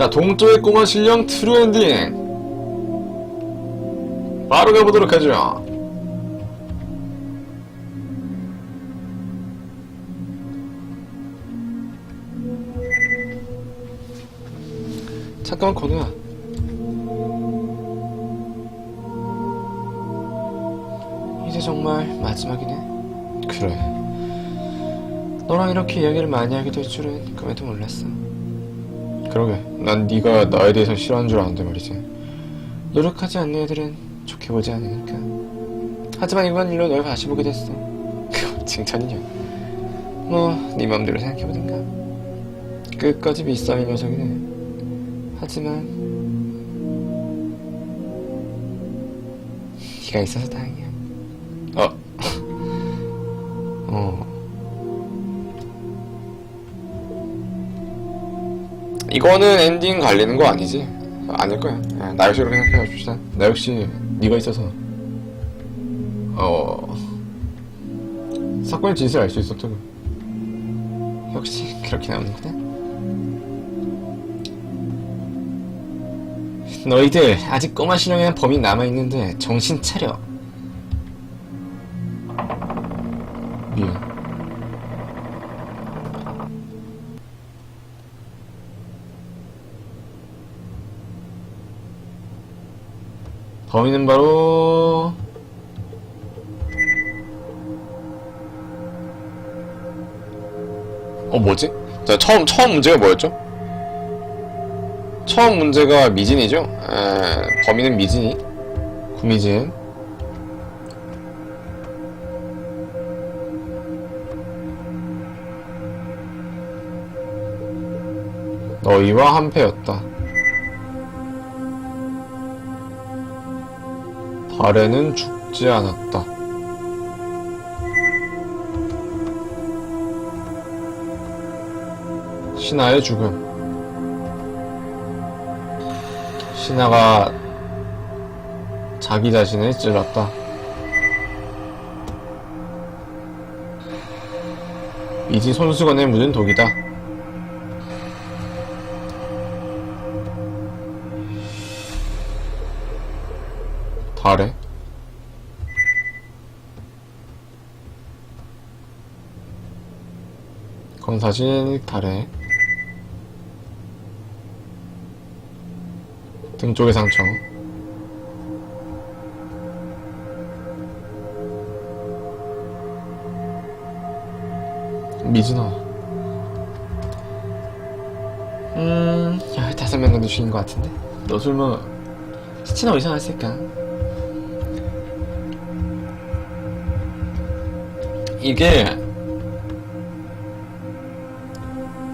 자, 동쪽의 꼬마 신령 트루 엔딩. 바로 가보도록 하죠. 잠깐만, 건우야. 이제 정말 마지막이네. 그래. 너랑 이렇게 이야기를 많이 하게 될 줄은 꿈에도 몰랐어. 그러게. 난 네가 나에 대해서 싫어하는 줄 알았는데 말이지. 노력하지 않는 애들은 좋게 보지 않으니까. 하지만 이번 일로 널 다시 보게 됐어. 그거 칭찬이냐. 뭐네 맘대로 생각해보든가. 끝까지 비싸인 녀석이네. 하지만 네가 있어서 다행이야. 어. 어. 이거는 엔딩 갈리는 거 아니지? 아닐 거야. 야, 나 역시 그렇게 생각해 줍시다. 나 역시 네가 있어서 어 사건의 진실을 알 수 있었다고. 역시 그렇게 나오는구나. 너희들 아직 꼬마 신령의 범이 남아 있는데 정신 차려. 미안. 범인은 바로 어 뭐지? 자 처음 처음 문제가 뭐였죠? 처음 문제가 미진이죠? 에, 범인은 미진이 구미진 너희와 한패였다 달에는 죽지 않았다. 신하의 죽음. 신하가 자기 자신을 찔렀다. 이지 손수건에 묻은 독이다. 달에? 검사실 달에 등 쪽의 상처. 미진아. 음... 15명 정도 죽인 것 같은데? 너 설마 시체는 어디서 났을까? 이게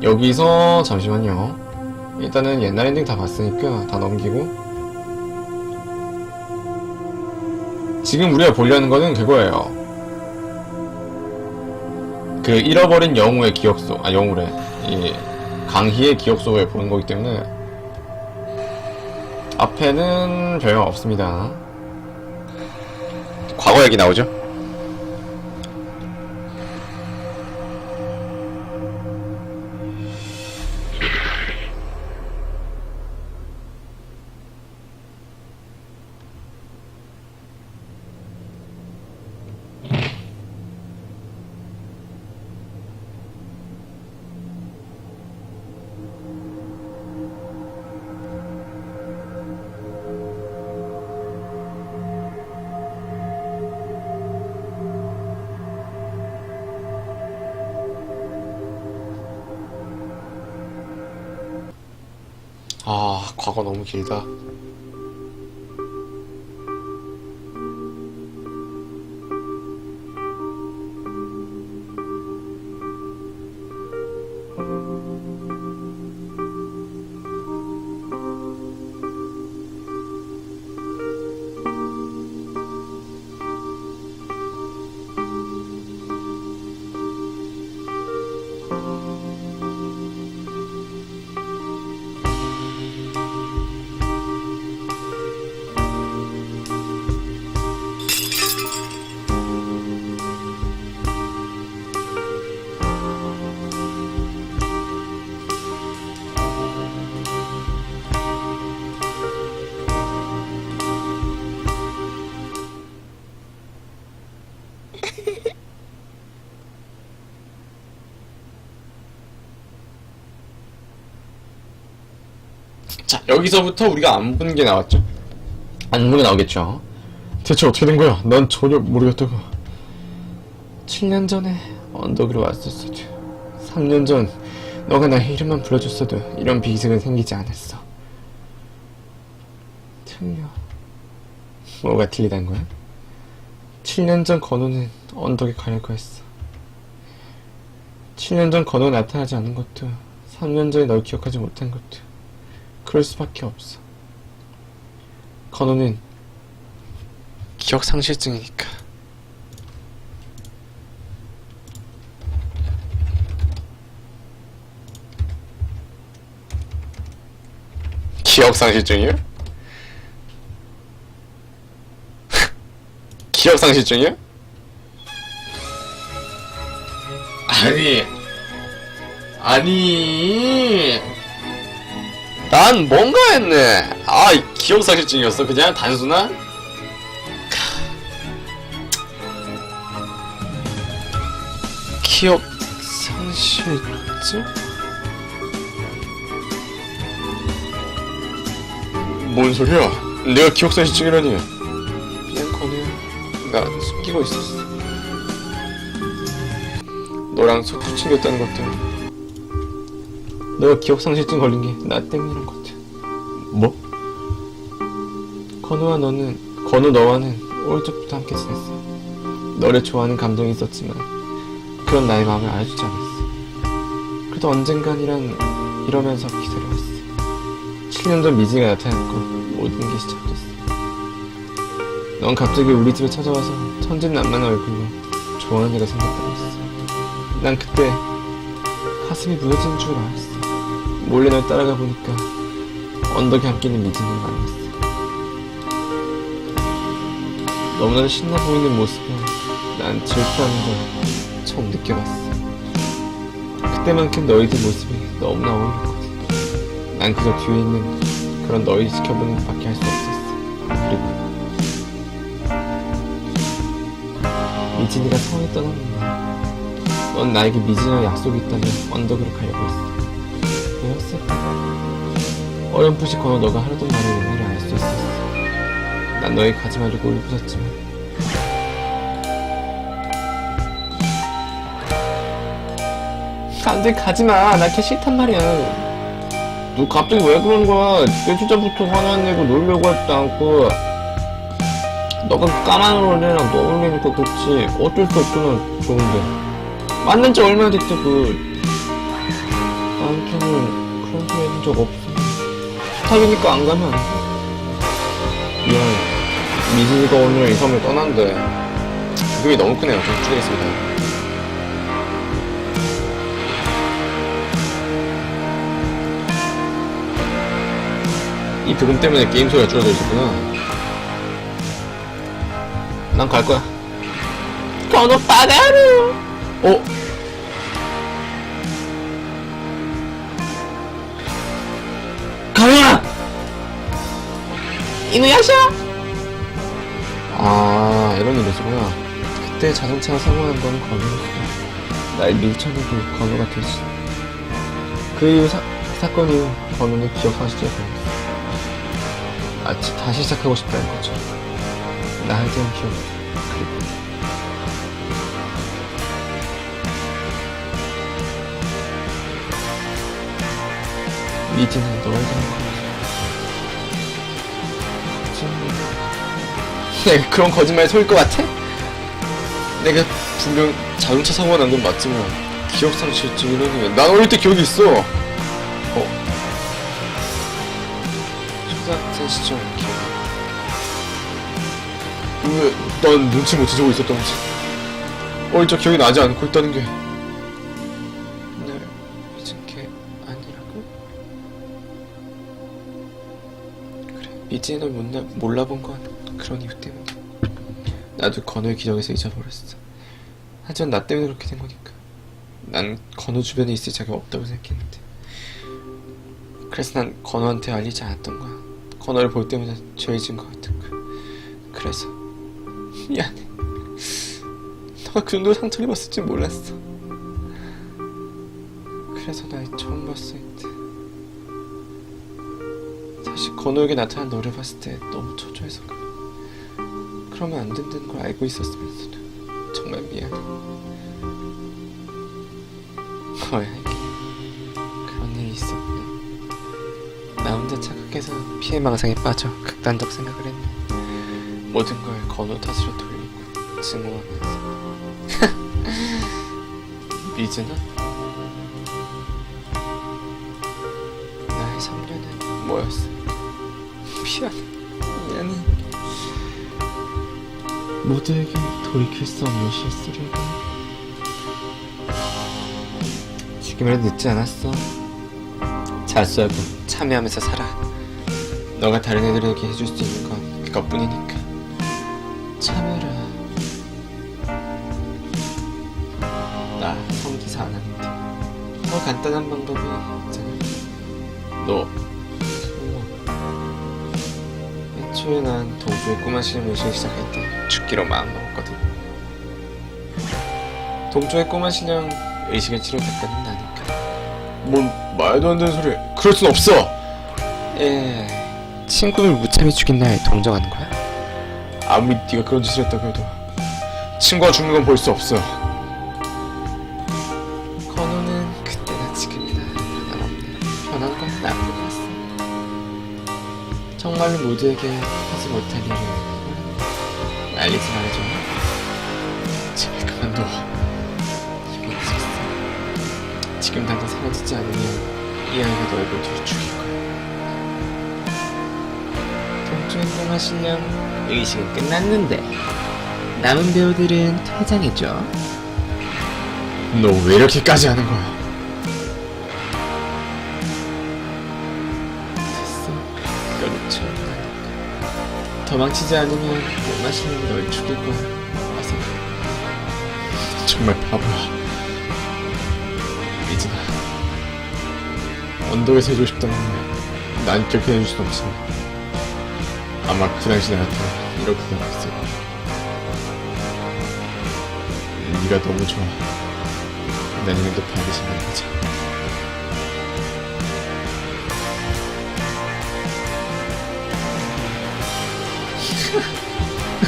여기서 잠시만요. 일단은 옛날 엔딩 다 봤으니까 다 넘기고 지금 우리가 보려는 거는 그거예요. 그 잃어버린 영우의 기억 속, 아 영우래. 이 강희의 기억 속을 보는 거기 때문에 앞에는 별명 없습니다. 과거 얘기 나오죠? 너무 길다. 자, 여기서부터 우리가 안본게 나왔죠? 안본게 나오겠죠? 대체 어떻게 된 거야? 난 전혀 모르겠다고. 7년 전에 언덕 위로 왔었어도 3년 전 너가 나의 이름만 불러줬어도 이런 비극은 생기지 않았어. 틀려. 뭐가 틀리단 거야? 7년 전 건우는 언덕에 가려고 했어. 7년 전 건우가 나타나지 않은 것도 3년 전에 널 기억하지 못한 것도 그럴 수밖에 없어. 건우는 기억 상실증이니까. 기억 상실증이요? 기억 상실증이요? 아니, 아니, 난 뭔가 했네. 아, 이 기억 상실증이었어. 그냥 단순한? 기억 상실증? 뭔 소리야? 내가 기억 상실증이라니. 미안, 건우야. 나 숨기고 있었어. 너랑 속도 챙겼다는 것때 문에. 너가 기억 상실증 걸린 게 나 때문이란 것 같아. 뭐? 건우와 너는, 건우 너와는 어릴 적부터 함께 지냈어. 너를 좋아하는 감정이 있었지만, 그런 나의 마음을 알아주지 않았어. 그래도 언젠간이란 이러면서 기다려왔어. 7년 전 미지가 나타났고, 모든 게 시작됐어. 넌 갑자기 우리 집에 찾아와서 천진난만한 얼굴로 좋아하는 애가 생겼다고 했어. 난 그때 가슴이 무너지는 줄 알았어. 몰래 널 따라가 보니까 언덕에 함께 있는 미진을 만났어. 너무나도 신나 보이는 모습에 난 질투하는 걸 처음 느껴봤어. 그때만큼 너희들 모습이 너무나 어울렸거든. 난 그저 뒤에 있는 그런 너희 지켜보는 것밖에 할 수 없었어. 그리고 미진이가 성에 떠났는데 넌 나에게 미진이와 약속이 있다며 언덕으로 가려고 했어. 왜였을까? 어렴풋이 건너 너가 하려던 말의 의미를 알 수 있었어. 난 너에게 가지 말라고 울부짖지만. 안돼 가지마. 나 걔 싫단 말이야. 너 갑자기 왜 그러는 거야? 내 주자부터 화나 내고 놀려고 하지도 않고. 너가 까만 얼굴이랑 떠올리니까 그렇지. 어쩔 수 없구나 좋은데. 만난 지 얼마나 됐다고 소리 해준 적 없어 부탁이니까 안 가면 안돼 미안 미진이가 오늘 이 섬을 떠난대 그게 너무 크네요. 좀 부탁드리겠습니다. 이 부금 때문에 게임 소리가 줄어들 있었구나. 난 갈 거야. 건오 빠가루. 어? 이누야샤! 아 이런 일이었구나. 그때 자동차 사고한 건 건우였어. 날 밀쳐내고 건우가 됐어. 그 이후 사, 그 사건 이후 건우는 기억 상실증에 걸렸어. 마치 다시 시작하고 싶다는 거죠 나에 대한 기억 그리고 미지는 너에 대한 내가 그런 거짓말에 속을 것 같아? 내가 분명 자동차 사고가 난 건 맞지만 기억 상실증이라니 난 어릴 때 기억이 있어 어? 초등학생 시절 기억 왜난 눈치 못 채고 있었던 거지 어릴 적 기억이 나지 않고 있다는 게날 미친 게 아니라고? 그래 미진을 몰라, 몰라본 건 그런 이유 때문에. 나도 건우의 기적에서 잊어버렸어. 하지만 나 때문에 그렇게 된 거니까. 난 건우 주변에 있을 자격 없다고 생각했는데. 그래서 난 건우한테 알리지 않았던 거야. 건우를 볼 때마다 죄진 것 같은 거야. 그래서. 미안해. 너가 그 정도로 상처를 입었을 줄 몰랐어. 그래서 날 처음 봤을 때. 다시 건우에게 나타난 너를 봤을 때 너무 초조해서 그래. 그러면 안 된다는 걸 알고 있었으면서도 정말 미안해. 거야에게 그런 일이 있었구나. 나 혼자 착각해서 피해망상에 빠져 극단적 생각을 했네. 모든 걸 건우 탓으로 돌리고 증오하면서. 미즈나? 나의 3년은 뭐였어? 미안해. 모두에게 돌이킬 수 없는 실수를 지금이라도 늦지 않았어? 자수하고 참여하면서 살아. 너가 다른 애들에게 해줄 수 있는 건 그것뿐이니까. 참여라 나 성기사 안 하는데 더 간단한 방법이 있잖아. 너 10일간 동부에 꼬마시는 모시기 시작했대 죽기로 마음먹었거든. 동쪽의 꼬마 신령 의식을 치료했다는 나니까. 뭔 말도 안 되는 소리 그럴 순 없어. 예 친구를 무참히 죽인 날 동정하는 거야? 아무리 네가 그런 짓을 했다고 해도 친구가 죽는 건 볼 수 없어. 정말로 모두에게 하지 못할 일을 알리지 말아줘. 제발 그만둬. 이건 있었어. 지금 당장 사라지지 않으면 이 아이가 너의 모두를 죽일 거야. 꼬마 신령 의식은 끝났는데 남은 배우들은 퇴장해줘. 너 왜 이렇게까지 하는 거야 이건 처음이라니까 도망치지 않으면 못 마시는 널 죽일 거야 어서. 정말 바보야 이진아 언덕에서 해주고 싶다는 말난 그렇게 해줄 순 없어. 아마 그 당시 나한테 이렇게 생각했을 거야. 네가 너무 좋아. 내년에도 반드시 만나자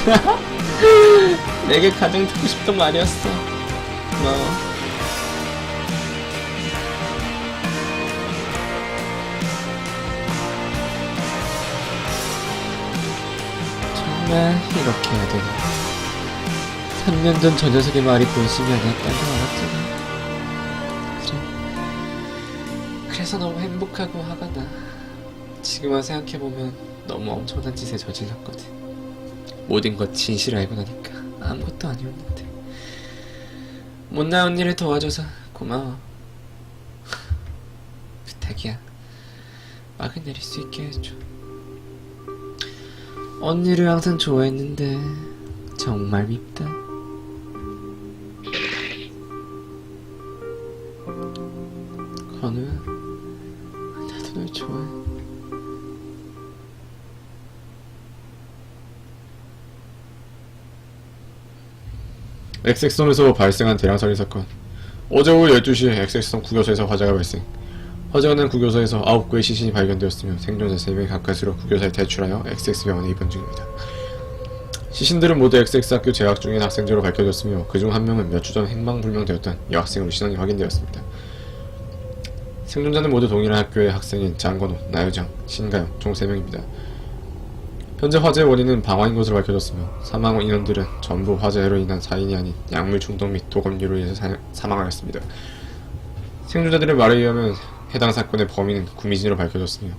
내게 가장 듣고 싶던 말이었어. 고마워. 정말 이렇게 해야 되나? 3년 전 저 녀석의 말이 본심이 아니었다는 걸 알았잖아. 그래. 그래서 너무 행복하고 화가 나. 지금만 생각해보면 너무 엄청난 짓에 저질렀거든. 모든 것 진실을 알고 나니까 아무것도 아니었는데. 못 나온 일을 도와줘서 고마워. 부탁이야. 막을 내릴 수 있게 해줘. 언니를 항상 좋아했는데 정말 밉다 엑섹섬에서 발생한 대량 살인 사건. 어제 오후 12시 엑섹섬 구교소에서 화재가 발생. 화재가 난 구교소에서 9구의 시신이 발견되었으며 생존자 3명이 가까스로 구교소에 대출하여 엑섹스 병원에 입원 중입니다. 시신들은 모두 엑섹스 학교 재학 중인 학생들로 밝혀졌으며 그중 한 명은 몇 주 전 행방불명되었던 여학생으로 신원이 확인되었습니다. 생존자는 모두 동일한 학교의 학생인 장건호, 나유정, 신가영 총 3명입니다. 현재 화재의 원인은 방화인 것으로 밝혀졌으며 사망 인원들은 전부 화재로 인한 사인이 아닌 약물 중독 및 독음류로 인해서 사, 사망하였습니다. 생존자들의 말에 의하면 해당 사건의 범인은 구미진으로 밝혀졌으며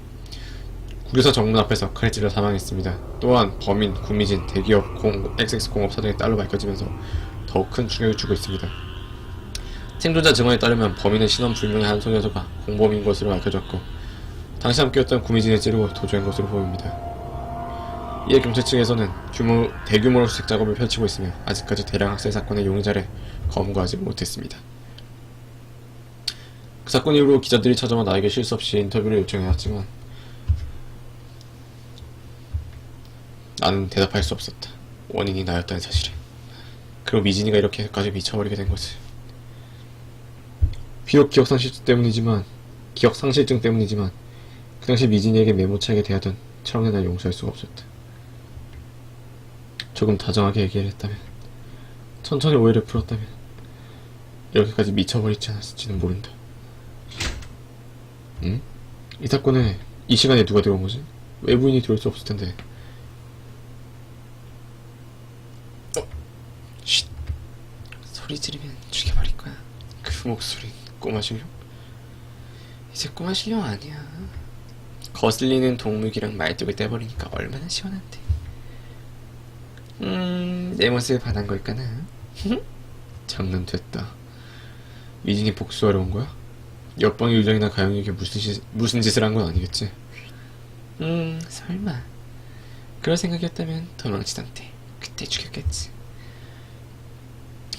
구교사 정문 앞에서 칼에 찔려 사망했습니다. 또한 범인 구미진 대기업 공, XX 공업 사장의 딸로 밝혀지면서 더욱 큰 충격을 주고 있습니다. 생존자 증언에 따르면 범인은 신원 불명의 한 소녀서가 공범인 것으로 밝혀졌고 당시 함께였던 구미진을 찌르고 도주한 것으로 보입니다. 이에 경찰 측에서는 규모, 대규모로 수색 작업을 펼치고 있으며 아직까지 대량 학살 사건의 용의자를 검거하지 못했습니다. 그 사건 이후로 기자들이 찾아와 나에게 실수 없이 인터뷰를 요청해왔지만 나는 대답할 수 없었다. 원인이 나였다는 사실에. 그리고 미진이가 이렇게까지 미쳐버리게 된 것을. 비록 기억 상실증 때문이지만 기억 상실증 때문이지만 그 당시 미진이에게 메모차게 대하던 철학의 날 용서할 수가 없었다. 조금 다정하게 얘기를 했다면, 천천히 오해를 풀었다면, 이렇게까지 미쳐버리지 않았을지는 모른다. 응? 이 사건에 이 시간에 누가 들어온 거지? 외부인이 들어올 수 없을 텐데. 어? 쉿. 소리 지르면 죽여버릴 거야. 그 목소리 꼬마 신령? 이제 꼬마 신령 아니야. 거슬리는 동물기랑 말뚝을 떼버리니까 얼마나 시원한데. 음, 내 모습에 반한 걸까나? 장난 됐다. 미진이 복수하러 온 거야? 옆방의 유정이나 가영이에게 무슨, 시, 무슨 짓을 한 건 아니겠지? 음, 설마. 그럴 생각이었다면 도망치던데. 그때 죽였겠지.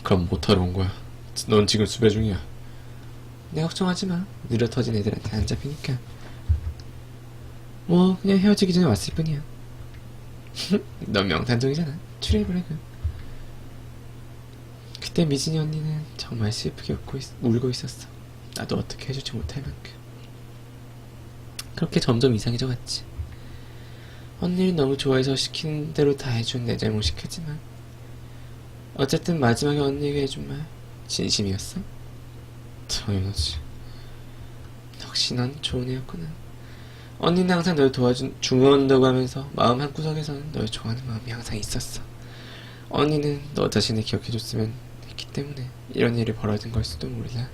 그럼 못하러 온 거야. 넌 지금 수배 중이야. 내 걱정하지 마. 느려 터진 애들한테 안 잡히니까. 뭐 그냥 헤어지기 전에 왔을 뿐이야. 넌 명탄정이잖아. 추리해보라고. 그때 미진이 언니는 정말 슬프게 웃고 있, 울고 있었어. 나도 어떻게 해주지 못할 만큼. 그렇게 점점 이상해져 갔지. 언니를 너무 좋아해서 시키는 대로 다 해준 내 잘못이 크지만 어쨌든 마지막에 언니에게 해준 말 진심이었어? 당연하지. 역시 넌 좋은 애였구나. 언니는 항상 널 도와준 중요한다고 하면서 마음 한구석에서는 널 좋아하는 마음이 항상 있었어. 언니는 너 자신을 기억해줬으면 했기 때문에 이런 일이 벌어진 걸 수도 몰라.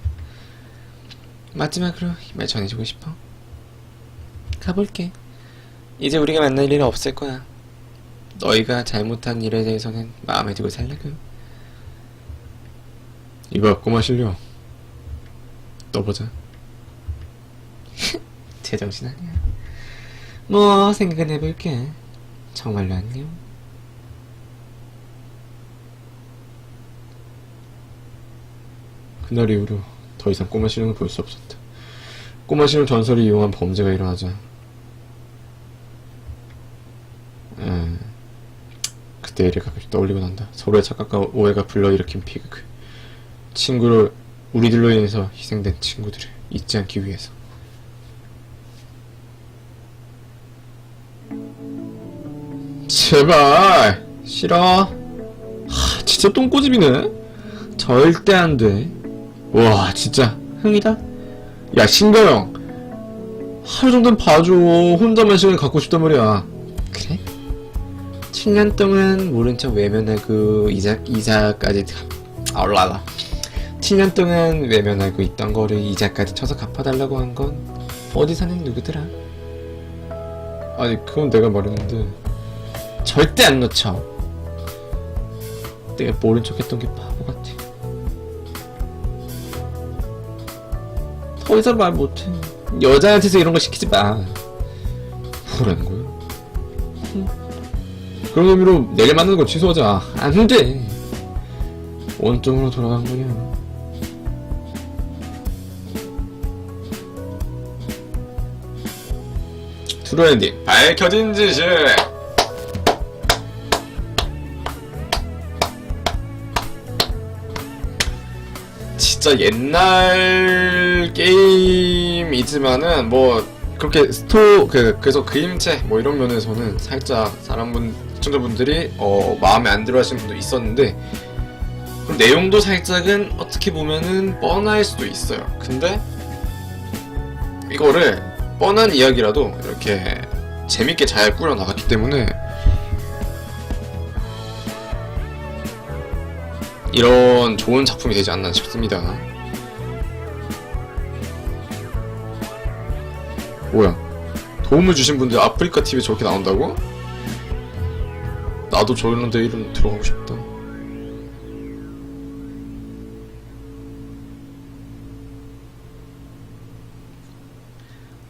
마지막으로 이 말 전해주고 싶어. 가볼게. 이제 우리가 만날 일은 없을 거야. 너희가 잘못한 일에 대해서는 마음에 두고 살라고. 이봐 꼬마 실려. 떠보자. 제정신 아니야. 뭐 생각은 해볼게. 정말로 안녕. 그날 이후로 더 이상 꼬마 실령을 볼 수 없었다. 꼬마 실령 전설을 이용한 범죄가 일어나자. 에, 그때 일을 가끔씩 떠올리고 난다. 서로의 착각과 오해가 불러일으킨 비극. 친구를 우리들로 인해서 희생된 친구들을 잊지 않기 위해서. 제발 싫어. 하, 진짜 똥꼬집이네. 절대 안 돼. 와, 진짜 흥이다. 야, 신가영. 하루 정도는 봐줘. 혼자만 시간을 갖고 싶단 말이야. 그래? 7년 동안 모른 척 외면하고 이자 이자까지 아 올라라. 7년 동안 외면하고 있던 거를 이자까지 쳐서 갚아달라고 한 건 어디 사는 누구더라? 아니 그건 내가 말했는데 절대 안 놓쳐. 내가 모른 척했던 게 바보 같아. 더 이상 말 못해. 여자한테서 이런 거 시키지 마. 뭐라는 거야? 그런 의미로 내일 만나는 거 취소하자. 안 돼. 원점으로 돌아간 거냐. 트로엔딩 밝혀진 진실 진짜 옛날 게임이지만은 뭐 그렇게 스토 그 그래서 그림체 뭐 이런 면에서는 살짝 사람분 시청자분들이 어 마음에 안 들어 하시는 분도 있었는데 그럼 내용도 살짝은 어떻게 보면은 뻔할 수도 있어요. 근데 이거를 뻔한 이야기라도 이렇게 재밌게 잘 꾸려 나갔기 때문에 이런 좋은 작품이 되지 않나 싶습니다. 뭐야? 도움을 주신 분들 아프리카 TV에 저렇게 나온다고? 나도 저런 데 이름 들어가고 싶다.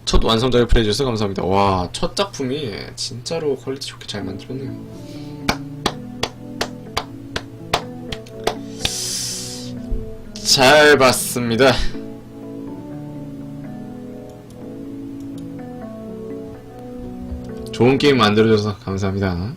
첫 완성작을 플레이해주셔서 감사합니다. 와, 첫 작품이 진짜로 퀄리티 좋게 잘 만들었네요. 잘 봤습니다. 좋은 게임 만들어줘서 감사합니다.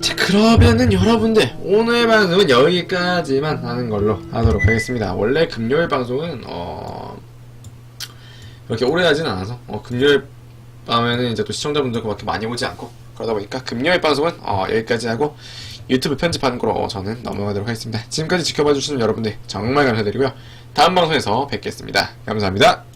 자, 그러면은 여러분들 오늘 방송은 여기까지만 하는 걸로 하도록 하겠습니다. 원래 금요일 방송은 어 이렇게 오래 하진 않아서 어, 금요일 밤에는 이제 또 시청자분들과 그렇게 많이 오지 않고 그러다 보니까 금요일 방송은 어, 여기까지 하고 유튜브 편집하는 거로 저는 넘어가도록 하겠습니다. 지금까지 지켜봐 주시는 여러분들 정말 감사드리고요. 다음 방송에서 뵙겠습니다. 감사합니다.